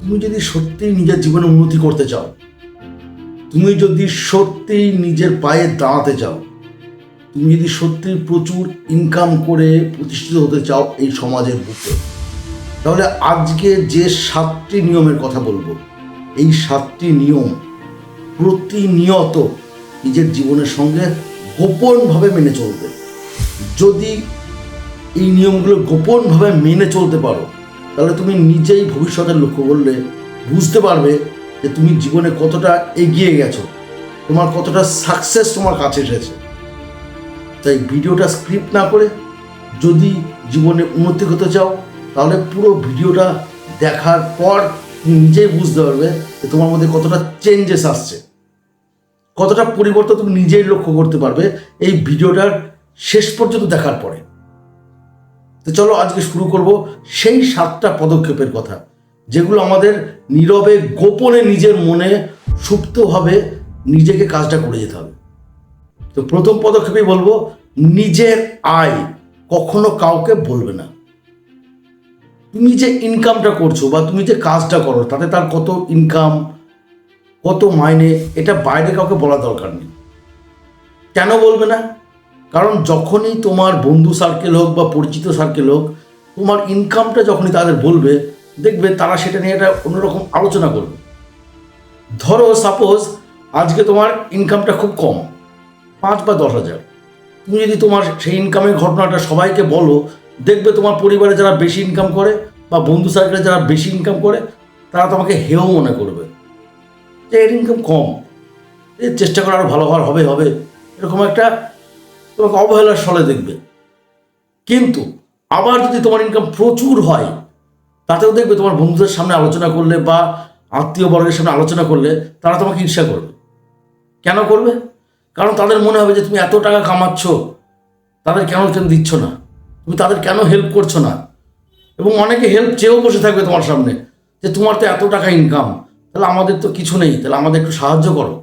তুমি যদি সত্যিই নিজের জীবনে উন্নতি করতে চাও, তুমি যদি সত্যিই নিজের পায়ে দাঁড়াতে চাও, তুমি যদি সত্যি প্রচুর ইনকাম করে প্রতিষ্ঠিত হতে চাও এই সমাজের বুকে, তাহলে আজকে যে সাতটি নিয়মের কথা বলব, এই সাতটি নিয়ম প্রতিনিয়ত নিজের জীবনের সঙ্গে গোপনভাবে মেনে চলবে। যদি এই নিয়মগুলো গোপনভাবে মেনে চলতে পারো তাহলে তুমি নিজেই ভবিষ্যতের লক্ষ্য করলে বুঝতে পারবে যে তুমি জীবনে কতটা এগিয়ে গেছো। তোমার কতটা সাকসেস তোমার কাছে এসেছে। তাই ভিডিওটা স্ক্রিপ্ট না করে যদি জীবনে উন্নতি হতে চাও, তাহলে পুরো ভিডিওটা দেখার পর তুমি নিজেই বুঝতে পারবে যে তোমার মধ্যে কতটা চেঞ্জেস আসছে। কতটা পরিবর্তন তুমি নিজেই লক্ষ্য করতে পারবে এই ভিডিওটার শেষ পর্যন্ত দেখার পরে। তো চলো আজকে শুরু করব সেই সাতটা পদক্ষেপের কথা, যেগুলো আমাদের নীরবে, গোপনে নিজের মনে সুপ্তভাবে নিজেকে কাজটা করে যেতে হবে। তো প্রথম পদক্ষেপই বলব, নিজের আয় কখনো কাউকে বলবে না। তুমি যে ইনকামটা করছ বা তুমি যে কাজটা করো, তাতে তার কত ইনকাম কত মাইনে, এটা বাইরে কাউকে বলা দরকার নেই। কেন বলবে না? কারণ যখনই তোমার বন্ধু সার্কেল হোক বা পরিচিত সার্কেল হোক, তোমার ইনকামটা যখনই তাদের বলবে, দেখবে তারা সেটা নিয়ে একটা অন্যরকম আলোচনা করবে। ধরো সাপোজ আজকে তোমার ইনকামটা খুব কম, পাঁচ বা দশ হাজার। তুমি যদি তোমার সেই ইনকামের ঘটনাটা সবাইকে বলো, দেখবে তোমার পরিবারে যারা বেশি ইনকাম করে বা বন্ধু সার্কেলে যারা বেশি ইনকাম করে, তারা তোমাকে হেও মনে করবে যে এর ইনকাম কম। এর চেষ্টা করে আরও ভালো হওয়ার হবে হবে। এরকম একটা তোমাকে অবহেলার ফলে দেখবে। কিন্তু আবার যদি তোমার ইনকাম প্রচুর হয়, তাতেও দেখবে তোমার বন্ধুদের সামনে আলোচনা করলে বা আত্মীয় বর্গের সামনে আলোচনা করলে তারা তোমাকে ঈর্ষা করবে। কেন করবে? কারণ তাদের মনে হবে যে তুমি এত টাকা কামাচ্ছ, তাদের কেন কেন দিচ্ছ না? তুমি তাদের কেন হেল্প করছ না? এবং অনেকে হেল্প চেয়েও বসে থাকবে তোমার সামনে যে তোমার তো এত টাকা ইনকাম তাহলে আমাদের তো কিছু নেই, তাহলে আমাদের একটু সাহায্য করো।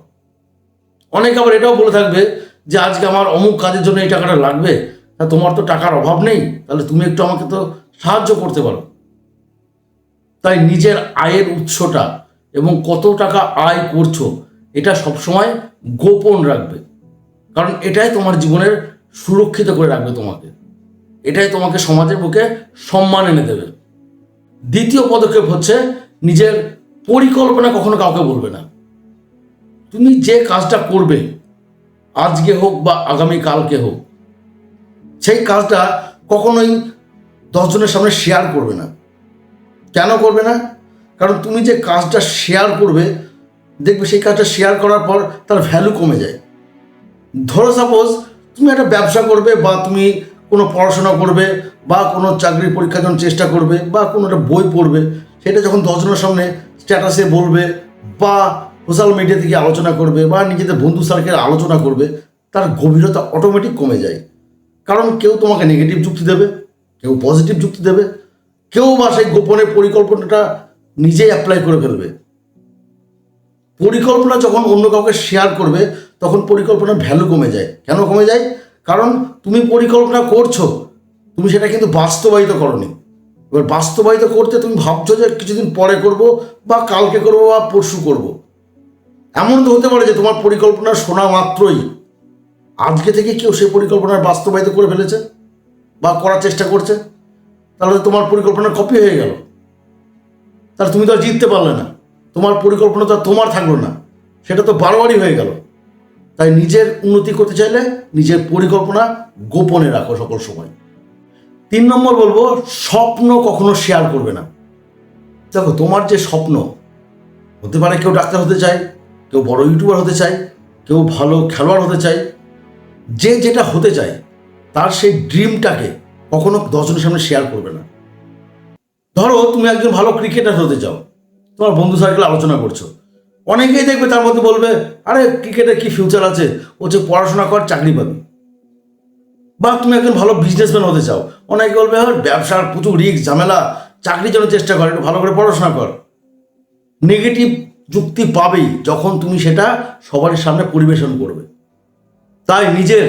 অনেকে আবার এটাও বলে থাকবে যে আজকে আমার অমুক কাজের জন্য এই টাকাটা লাগবে, তা তোমার তো টাকার অভাব নেই, তাহলে তুমি একটু আমাকে তো সাহায্য করতে পারো। তাই নিজের আয়ের উৎসটা এবং কত টাকা আয় করছ, এটা সবসময় গোপন রাখবে। কারণ এটাই তোমার জীবনের সুরক্ষিত করে রাখবে তোমাকে। এটাই তোমাকে সমাজের বুকে সম্মান এনে দেবে। দ্বিতীয় পদক্ষেপ হচ্ছে নিজের পরিকল্পনা কখনো কাউকে বলবে না। তুমি যে কাজটা করবে আজকে হোক বা আগামী কালকে হোক, সেই কাজটা কখনোই দশজনের সামনে শেয়ার করবে না। কেন করবে না? কারণ তুমি যে কাজটা শেয়ার করবে, দেখবে সেই কাজটা শেয়ার করার পর তার ভ্যালু কমে যায়। ধরো সাপোজ তুমি একটা ব্যবসা করবে বা তুমি কোনো পড়াশোনা করবে বা কোনো চাকরির পরীক্ষার জন্য চেষ্টা করবে বা কোনো একটা বই পড়বে, সেটা যখন দশজনের সামনে স্ট্যাটাসে বলবে বা সোশ্যাল মিডিয়া থেকে আলোচনা করবে বা নিজেদের বন্ধু সার্কেল আলোচনা করবে, তার গভীরতা অটোমেটিক কমে যায়। কারণ কেউ তোমাকে নেগেটিভ যুক্তি দেবে, কেউ পজিটিভ যুক্তি দেবে, কেউ বা সেই গোপনের পরিকল্পনাটা নিজেই অ্যাপ্লাই করে ফেলবে। পরিকল্পনা যখন অন্য কাউকে শেয়ার করবে, তখন পরিকল্পনার ভ্যালু কমে যায়। কেন কমে যায়? কারণ তুমি পরিকল্পনা করছ, তুমি সেটা কিন্তু বাস্তবায়িত করনি। এবার বাস্তবায়িত করতে তুমি ভাবছ যে কিছুদিন পরে করব বা কালকে করব বা পরশু করব। এমন তো হতে পারে যে তোমার পরিকল্পনা শোনা মাত্রই। আজকে থেকে কেউ সেই পরিকল্পনার বাস্তবায়িত করে ফেলেছে বা করার চেষ্টা করছে। তাহলে তোমার পরিকল্পনা কপি হয়ে গেল। তাহলে তুমি তো আর জিততে পারলে না। তোমার পরিকল্পনা তো আর তোমার থাকল না। সেটা তো বারবারই হয়ে গেল। তাই নিজের উন্নতি করতে চাইলে নিজের পরিকল্পনা গোপনে রাখো সকল সময়। তিন নম্বর বলব, স্বপ্ন কখনো শেয়ার করবে না। দেখো, তোমার যে স্বপ্ন, হতে পারে কেউ ডাক্তার হতে চায় কেউ বড় ইউটিউবার হতে চায়, কেউ ভালো খেলোয়াড় হতে চায়, যে যেটা হতে চায়, তার সেই ড্রিমটাকে কখনো দশজনের সামনে শেয়ার করবে না। ধরো তুমি একজন ভালো ক্রিকেটার হতে চাও, তোমার বন্ধু সার্কেল আলোচনা করছ, অনেকেই দেখবে তার মধ্যে বলবে, আরে ক্রিকেটের কি ফিউচার আছে? ও যে পড়াশোনা কর, চাকরি পাবি। বা তুমি একজন ভালো বিজনেসম্যান হতে চাও, অনেকে বলবে হ্যাঁ ব্যবসার প্রচুর রিস্ক ঝামেলা, চাকরির জন্য চেষ্টা কর, একটু ভালো করে পড়াশোনা কর। নেগেটিভ যুক্তি পাবেই যখন তুমি সেটা সবার সামনে পরিবেশন করবে। তাই নিজের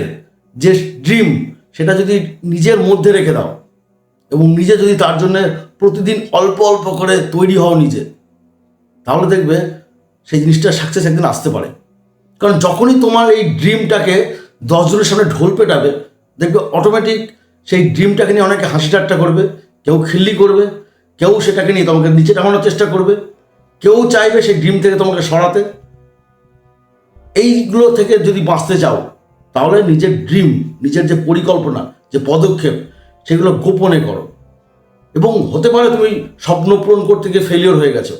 যে ড্রিম সেটা যদি নিজের মধ্যে রেখে দাও এবং নিজে যদি তার জন্য প্রতিদিন অল্প অল্প করে তৈরি হও নিজে, তাহলে দেখবে সেই জিনিসটা সাকসেস একদিন আসতে পারে। কারণ যখনই তোমার এই ড্রিমটাকে দশজনের সামনে ঢোল পেটাবে, দেখবে অটোমেটিক সেই ড্রিমটাকে নিয়ে অনেকে হাসি ঠাট্টা করবে, কেউ খিল্লি করবে, কেউ সেটাকে নিয়ে তোমাকে নিচে নামানোর চেষ্টা করবে। কেউ চাইবে সেই ড্রিম থেকে তোমাকে সরাতে। এইগুলো থেকে যদি বাঁচতে চাও, তাহলে নিজের ড্রিম নিজের যে পরিকল্পনা, যে পদক্ষেপ, সেগুলো গোপনে করো। এবং হতে পারে তুমি স্বপ্ন পূরণ করতে গিয়ে ফেলিওর হয়ে গেছো।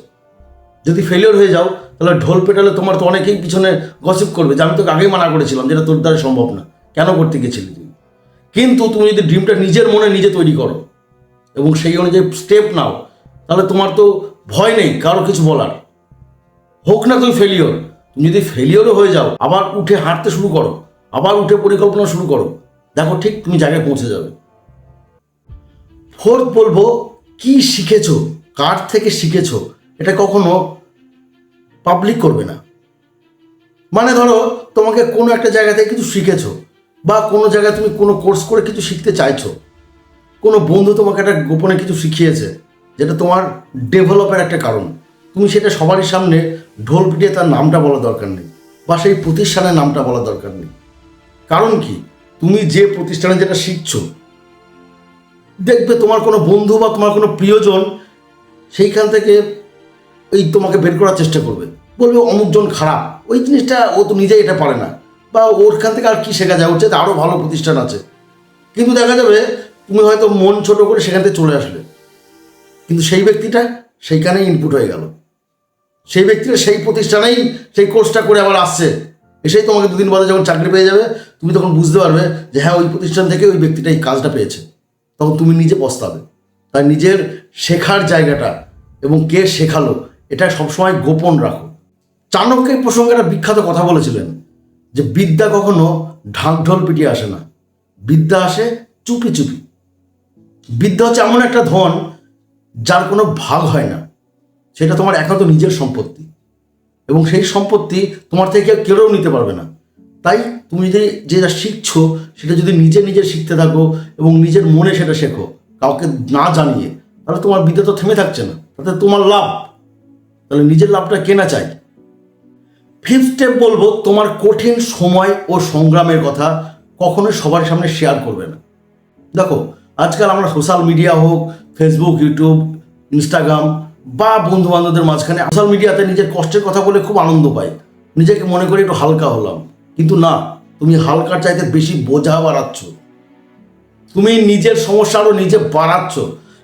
যদি ফেলিওর হয়ে যাও, তাহলে ঢোল পেটালে তোমার তো অনেকেই পিছনে গসিপ করবে যে, আমি তোকে আগেই মানা করেছিলাম যেটা তোর দ্বারা সম্ভব না। কেন করতে গেছিলি তুই? কিন্তু তুমি যদি ড্রিমটা নিজের মনে নিজে তৈরি করো, এবং সেই অনুযায়ী স্টেপ নাও, তাহলে তোমার তো ভয় নেই, কারও কিছু বলার। হোক না তুমি ফেলিওর তুমি যদি ফেলিওরও হয়ে যাও, আবার উঠে হাঁটতে শুরু করো, আবার উঠে পরিকল্পনা শুরু করো, দেখো ঠিক তুমি জায়গায় পৌঁছে যাবে। ফোর্থ বলব, কি শিখেছো, কার থেকে শিখেছো, এটা কখনো পাবলিক করবে না। মানে ধরো, তোমাকে কোনো একটা জায়গা থেকে কিছু শিখেছো, বা কোনো জায়গায় তুমি কোনো কোর্স করে কিছু শিখতে চাইছো, কোনো বন্ধু তোমাকে একটা গোপনে কিছু শিখিয়েছে যেটা তোমার ডেভেলপের একটা কারণ। তুমি সেটা সবারই সামনে ঢোল পিটিয়ে তার নামটা বলা দরকার নেই বা সেই প্রতিষ্ঠানের নামটা বলা দরকার নেই। কারণ কি? তুমি যে প্রতিষ্ঠানে যেটা শিখছো, দেখবে তোমার কোনো বন্ধু বা তোমার কোনো প্রিয়জন সেইখান থেকে এই তোমাকে বের করার চেষ্টা করবে। বলবে অমুকজন খারাপ, ওই জিনিসটা ও তো নিজেই এটা পারে না। বা ওরখান থেকে আর কি শেখা যায়? চাইতে আরও ভালো প্রতিষ্ঠান আছে। কিন্তু দেখা যাবে তুমি হয়তো মন ছোট করে সেখান থেকে চলে আসলে। কিন্তু সেই ব্যক্তিটা সেইখানেই ইনপুট হয়ে গেল। সেই ব্যক্তিটা সেই প্রতিষ্ঠানেই সেই কোর্সটা করে আবার আসছে। এসেই তোমাকে দুদিন বাদে যখন চাকরি পেয়ে যাবে, তুমি তখন বুঝতে পারবে যে হ্যাঁ ওই প্রতিষ্ঠান থেকে ওই ব্যক্তিটা এই কাজটা পেয়েছে। তখন তুমি নিজে পস্তাবে। তাই নিজের শেখার জায়গাটা এবং কে শেখালো, এটা সবসময় গোপন রাখো। চাণক্য এই প্রসঙ্গে একটা বিখ্যাত কথা বলেছিলেন যে বিদ্যা কখনো ঢাক ঢাকঢোল পিটিয়ে আসে না। বিদ্যা আসে চুপি চুপি। বিদ্যা হচ্ছে এমন একটা ধন যার কোনো ভাগ হয় না, সেটা তোমার একান্ত নিজের সম্পত্তি। এবং সেই সম্পত্তি তোমার থেকে কেউ নিতে পারবে না। তাই তুমি যে যেটা শিখছো, সেটা যদি নিজে নিজে শিখতে থাকো এবং নিজের মনে সেটা শেখো, কাউকে না জানিয়ে, তাহলে তোমার বিদ্যা তো থেমে থাকছে না। তাতে তোমার লাভ। তাহলে নিজের লাভটা কেনা চাই ফিফথ স্টেপ বলব, তোমার কঠিন সময় ও সংগ্রামের কথা কখনোই সবার সামনে শেয়ার করবে না। দেখো আজকাল আমরা সোশ্যাল মিডিয়া হোক ফেসবুক ইউটিউব ইনস্টাগ্রাম বা বন্ধু বান্ধবদের মাঝখানে সোশ্যাল মিডিয়াতে নিজের কষ্টের কথা বলে খুব আনন্দ পাই। নিজেকে মনে করি একটু হালকা হলাম। কিন্তু না, তুমি হালকার চাইতে বেশি বোঝা বাড়াচ্ছ তুমি নিজের সমস্যা আরও নিজে বাড়াচ্ছ।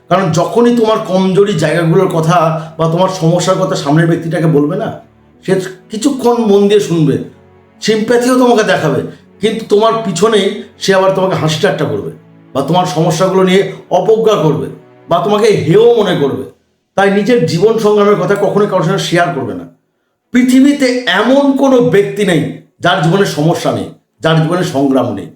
কারণ যখনই তোমার কমজোরি জায়গাগুলোর কথা বা তোমার সমস্যার কথা সামনের ব্যক্তিটাকে বলবে না, সে কিছুক্ষণ মন দিয়ে শুনবে। সিম্প্যাথিও তোমাকে দেখাবে। কিন্তু তোমার পিছনেই সে আবার তোমাকে হাসি ঠাট্টা করবে। বা তোমার সমস্যাগুলো নিয়ে অবজ্ঞা করবে বা তোমাকে হেও মনে করবে। তাই নিজের জীবন সংগ্রামের কথা কখনোই কারোর সঙ্গে শেয়ার করবে না। পৃথিবীতে এমন কোনো ব্যক্তি নেই যার জীবনে সমস্যা নেই, যার জীবনে সংগ্রাম নেই।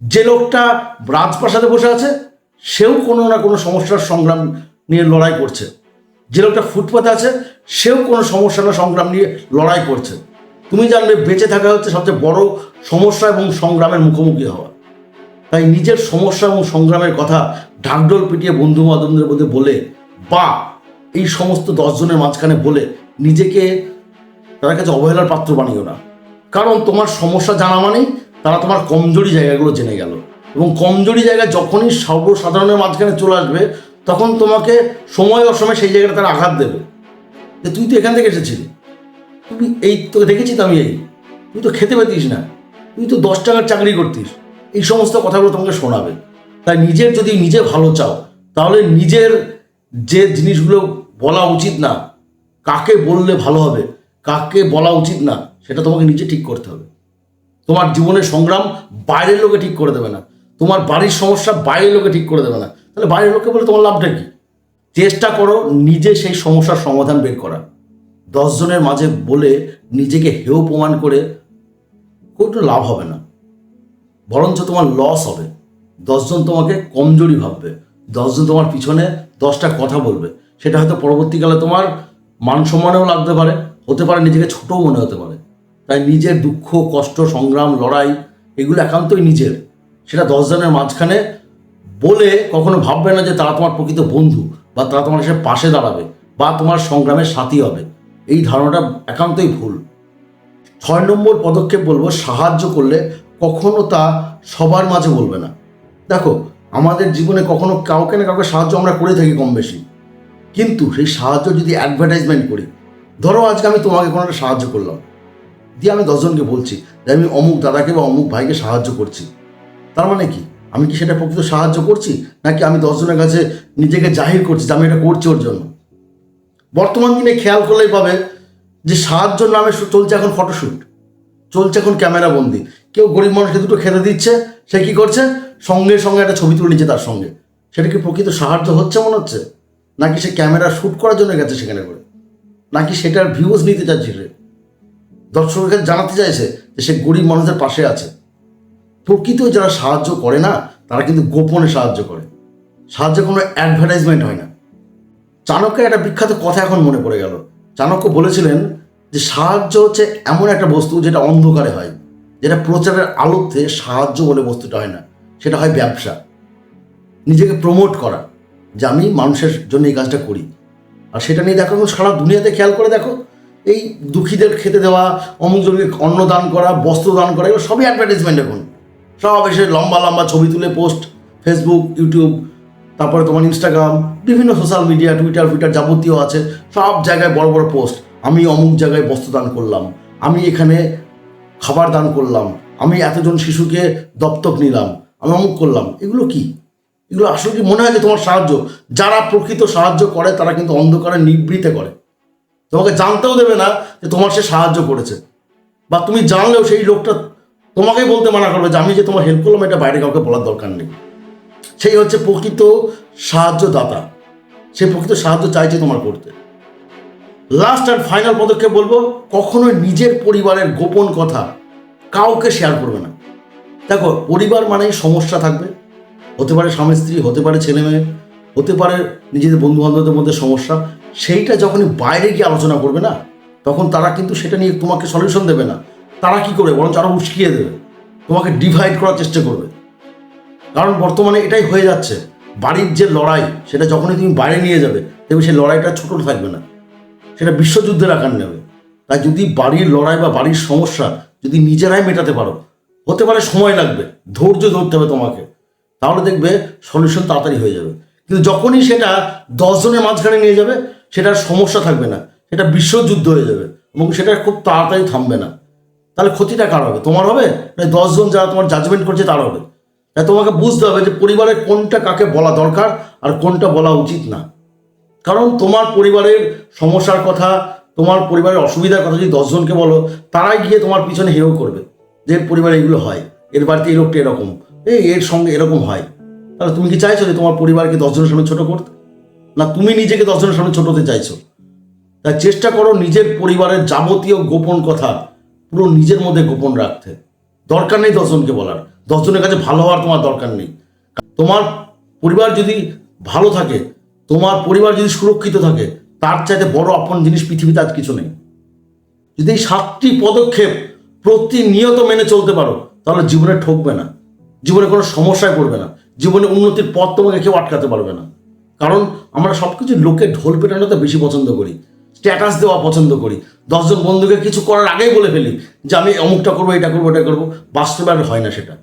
যে লোকটা রাজপ্রাসাদে বসে আছে, সেও কোনো না কোনো সমস্যার সংগ্রাম নিয়ে লড়াই করছে। যে লোকটা ফুটপাতে আছে, সেও কোনো সমস্যা না সংগ্রাম নিয়ে লড়াই করছে। তুমি জানবে বেঁচে থাকা হচ্ছে সবচেয়ে বড় সমস্যা এবং সংগ্রামের মুখোমুখি হওয়া। তাই নিজের সমস্যা এবং সংগ্রামের কথা ঢাকঢোল পিটিয়ে বন্ধু বান্ধবদের মধ্যে বলে, বা, এই সমস্ত দশজনের মাঝখানে বলে নিজেকে তাদের কাছে অবহেলার পাত্র বানিও না। কারণ তোমার সমস্যা জানা মানেই তারা তোমার কমজোরি জায়গাগুলো জেনে গেল। এবং কমজোরি জায়গা যখনই সর্বসাধারণের মাঝখানে চলে আসবে, তখন তোমাকে সময় অসময় সেই জায়গাটা তারা আঘাত দেবে। যে তুই তো এখান থেকে এসেছিলি। তুমি এই, তোকে দেখেছি তো আমি এই। তুই তো খেতে পেতিস না। তুই তো দশ টাকার চাকরি করতিস। এই সমস্ত কথাগুলো তোমাকে শোনাবে। তাই নিজের যদি নিজে ভালো চাও, তাহলে নিজের যে জিনিসগুলো বলা উচিত না, কাকে বললে ভালো হবে, কাকে বলা উচিত না, সেটা তোমাকে নিজে ঠিক করতে হবে। তোমার জীবনের সংগ্রাম বাইরের লোকে ঠিক করে দেবে না। তোমার বাড়ির সমস্যা বাইরের লোকে ঠিক করে দেবে না। তাহলে বাইরের লোককে বলে তোমার লাভটা কি? চেষ্টা করো নিজে সেই সমস্যার সমাধান বের করা দশজনের মাঝে বলে নিজেকে হেয় প্রমাণ করে কোনো লাভ হবে না। বরঞ্চ তোমার লস হবে। দশজন তোমাকে কমজোরি ভাববে। দশজন তোমার পিছনে দশটা কথা বলবে। সেটা হয়তো পরবর্তীকালে তোমার মান সম্মানেও লাগতে পারে, হতে পারে নিজেকে ছোটও মনে হতে পারে। তাই নিজের দুঃখ, কষ্ট, সংগ্রাম, লড়াই, এগুলো একান্তই নিজের। সেটা দশজনের মাঝখানে বলে কখনো ভাববে না যে তারা তোমার প্রকৃত বন্ধু বা তারা তোমার সে পাশে দাঁড়াবে বা তোমার সংগ্রামের সাথী হবে। এই ধারণাটা একান্তই ভুল। ছয় নম্বর পদক্ষেপ বলব, সাহায্য করলে কখনো তা সবার মাঝে বলবে না। দেখো, আমাদের জীবনে কখনো কাউকে না কাউকে সাহায্য আমরা করে থাকি কম বেশি। কিন্তু সেই সাহায্য যদি অ্যাডভার্টাইজমেন্ট করি, ধরো আজকে আমি তোমাকে কোনো একটা সাহায্য করলাম। দিয়ে আমি দশজনকে বলছি যে আমি অমুক দাদাকে বা অমুক ভাইকে সাহায্য করছি। তার মানে কি? আমি কি সেটা প্রকৃত সাহায্য করছি? নাকি আমি দশজনের কাছে নিজেকে জাহির করছি যে আমি এটা করছি ওর জন্য? বর্তমান দিনে খেয়াল করলেই পাবে যে সাহায্য নামে চলছে এখন ফটোশ্যুট চলছে এখন ক্যামেরা বন্দি। কেউ গরিব মানুষকে দুটো খেতে দিচ্ছে, সে কি করছে? সঙ্গে সঙ্গে একটা ছবি তুলে নিচ্ছে তার সঙ্গে। সেটা কি প্রকৃত সাহায্য হচ্ছে মনে হচ্ছে? নাকি সে ক্যামেরা শ্যুট করার জন্য গেছে সেখানে করে? নাকি সেটার ভিউজ নিতে চাচ্ছে সে? দর্শকের জানাতে চাইছে যে সে গরিব মানুষের পাশে আছে। প্রকৃত যারা সাহায্য করে না, তারা কিন্তু গোপনে সাহায্য করে। সাহায্য কোনো অ্যাডভার্টাইজমেন্ট হয় না। চাণক্যের একটা বিখ্যাত কথা এখন মনে পড়ে গেল। চাণক্য বলেছিলেন যে সাহায্য হচ্ছে এমন একটা বস্তু যেটা অন্ধকারে হয়। যেটা প্রচারের আলোতে সাহায্য বলে বস্তুটা হয় না, সেটা হয় ব্যবসা। নিজেকে প্রমোট করা, যে আমি মানুষের জন্য এই কাজটা করি। আর সেটা নিয়ে দেখো সারা দুনিয়াতে খেয়াল করে দেখো, এই দুঃখীদের খেতে দেওয়া, অমুক জনকে অন্ন দান করা, বস্ত্র দান করা, এগুলো সবই অ্যাডভার্টাইজমেন্ট এখন। সব এসে লম্বা লম্বা ছবি তুলে পোস্ট ফেসবুক ইউটিউব তারপরে তোমার ইনস্টাগ্রাম বিভিন্ন সোশ্যাল মিডিয়া টুইটার ফুইটার যাবতীয় আছে, সব জায়গায় বড় বড় পোস্ট আমি অমুক জায়গায় বস্ত্র দান করলাম, আমি এখানে খাবার দান করলাম, আমি এতজন শিশুকে দত্তক নিলাম, আমি অমুক করলাম, এগুলো কি? এগুলো আসলে কি মনে হয় যে তোমার সাহায্য? যারা প্রকৃত সাহায্য করে, তারা কিন্তু অন্ধকারে নিবৃতে করে। তোমাকে জানতেও দেবে না যে তোমার সে সাহায্য করেছে। বা তুমি জানলেও সেই লোকটা তোমাকেই বলতে মানা করবে যে, আমি যে তোমার হেল্প করলাম, এটা বাইরে কাউকে বলার দরকার নেই। সেই হচ্ছে প্রকৃত সাহায্যদাতা। সে প্রকৃত সাহায্য চাইছে তোমার করতে। লাস্ট আর ফাইনাল পদক্ষেপ বলব, কখনোই নিজের পরিবারের গোপন কথা কাউকে শেয়ার করবে না। দেখো, পরিবার মানেই সমস্যা থাকবে। হতে পারে স্বামী স্ত্রী, হতে পারে ছেলে মেয়ে, হতে পারে নিজেদের বন্ধু বান্ধবদের মধ্যে সমস্যা। সেইটা যখনই বাইরে গিয়ে আলোচনা করবে না, তখন তারা কিন্তু সেটা নিয়ে তোমাকে সলিউশন দেবে না। তারা কি করবে? বরঞ্চ আরও উস্কিয়ে দেবে। তোমাকে ডিভাইড করার চেষ্টা করবে। কারণ বর্তমানে এটাই হয়ে যাচ্ছে। বাড়ির যে লড়াই, সেটা যখনই তুমি বাইরে নিয়ে যাবে, দেখবে সেই লড়াইটা ছোট থাকবে না। সেটা বিশ্বযুদ্ধের আকার নেবে। তাই যদি বাড়ির লড়াই বা বাড়ির সমস্যা যদি নিজেরাই মেটাতে পারো, হতে পারে সময় লাগবে, ধৈর্য ধরতে হবে তোমাকে। তাহলে দেখবে সলিউশন তাড়াতাড়ি হয়ে যাবে। কিন্তু যখনই সেটা দশজনের মাঝখানে নিয়ে যাবে, সেটার সমস্যা থাকবে না, সেটা বিশ্বযুদ্ধ হয়ে যাবে এবং সেটা খুব তাড়াতাড়ি থামবে না। তাহলে ক্ষতিটা কার হবে? তোমার হবে? না দশজন যারা তোমার জাজমেন্ট করছে, তার হবে? তাই তোমাকে বুঝতে হবে যে পরিবারের কোনটা কাকে বলা দরকার আর কোনটা বলা উচিত না। কারণ তোমার পরিবারের সমস্যার কথা, তোমার পরিবারের অসুবিধার কথা যদি দশজনকে বলো, তারাই গিয়ে তোমার পিছনে হেও করবে যে পরিবারে এগুলো হয়। এর বাড়িতে এই লোকটা এরকম। এই এর সঙ্গে এরকম হয়। তাহলে তুমি কি চাইছো যে তোমার পরিবারকে দশজনের সামনে ছোট করতে? না, তুমি নিজেকে দশজনের সামনে ছোট হতে চাইছো? তাই চেষ্টা করো নিজের পরিবারের যাবতীয় গোপন কথা পুরো নিজের মধ্যে গোপন রাখতে। দরকার নেই দশজনকে বলার। দশজনের কাছে ভালো হওয়ার তোমার দরকার নেই। তোমার পরিবার যদি ভালো থাকে তোমার পরিবার যদি সুরক্ষিত থাকে, তার চাইতে বড় আপন জিনিস পৃথিবীতে আর কিছু নেই। যদি এই সাতটি পদক্ষেপ প্রতিনিয়ত মেনে চলতে পারো, তাহলে জীবনে ঠকবে না। জীবনে কোনো সমস্যায় পড়বে না। জীবনে উন্নতির পথ তোমাকে কেউ আটকাতে পারবে না। কারণ আমরা সব কিছু লোকে ঢোল পেটানোতে বেশি পছন্দ করি, স্ট্যাটাস দেওয়া পছন্দ করি। দশজন বন্ধুকে কিছু করার আগেই বলে ফেলি যে, আমি অমুকটা করব, এটা করব এটা করব। বাস্তবে আর হয় না সেটা।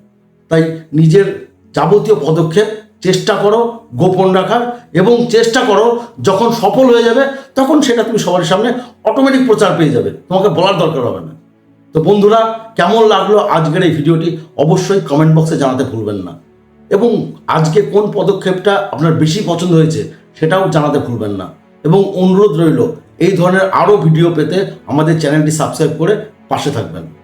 তাই নিজের যাবতীয় পদক্ষেপ চেষ্টা করো, গোপন রাখার এবং চেষ্টা করো, যখন সফল হয়ে যাবে, তখন সেটা তুমি সবার সামনে অটোমেটিক প্রচার পেয়ে যাবে। তোমাকে বলার দরকার হবে না। তো বন্ধুরা, কেমন লাগল আজকের এই ভিডিওটি অবশ্যই কমেন্ট বক্সে জানাতে ভুলবেন না। এবং আজকে কোন পদক্ষেপটা আপনার বেশি পছন্দ হয়েছে, সেটাও জানাতে ভুলবেন না। এবং অনুরোধ রইল, এই ধরনের আরও ভিডিও পেতে আমাদের চ্যানেলটি সাবস্ক্রাইব করে পাশে থাকবেন।